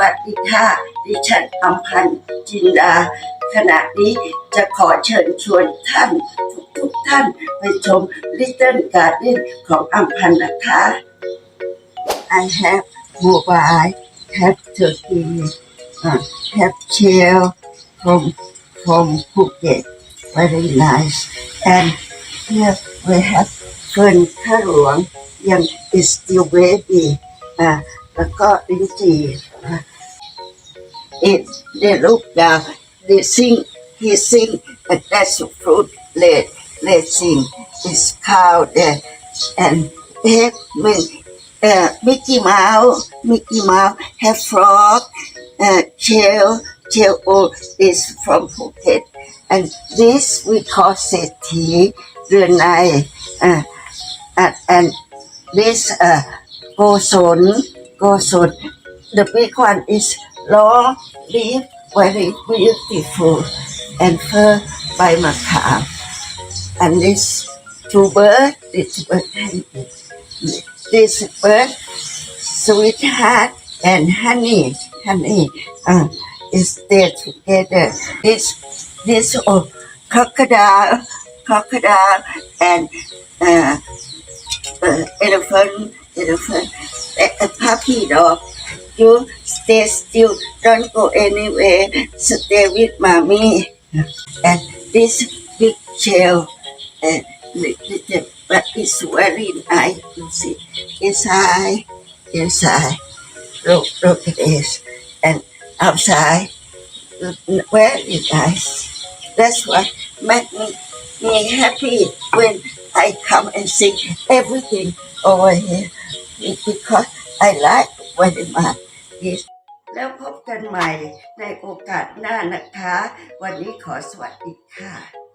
วัสดีค่ะ ดิฉันอัมพันธ์จินดา ขณะนี้จะขอเชิญชวนท่านทุกๆท่านไปชม Little Garden ของอัมพันธ์นะคะ I have mobile, have turkey, uh, have chair from from Phuket, very nice. And here we have เฟิร์นข้าหลวงยัง is still baby อ่าแล้วก็ลิ้นจี่ And they look down, they sing, he sing, and that's the fruit let, let sing. It's called uh, and have uh, Mickey Mouse, Mickey Mouse, have frog, uh, tail, tail all is from Phuket. And this we call Seti night. Uh, and, this uh, Goson, Goson the big one is long leaf, very beautiful, and her by macaw. And this two birds, this bird, this bird, sweetheart and honey, honey, uh, is there together. This, this oh, crocodile, crocodile, and uh, uh, elephant, elephant, a, a puppy dog. You stay still, don't go anywhere, stay with mommy. And this big shell, uh, but it's very nice. You see, inside, inside. Look, look at this. And outside, very nice. That's what make me, me happy when I come and see everything over here because I like very much this แล้วพบกันใหม่ในโอกาสหน้านะคะ วันนี้ขอสวัสดีค่ะ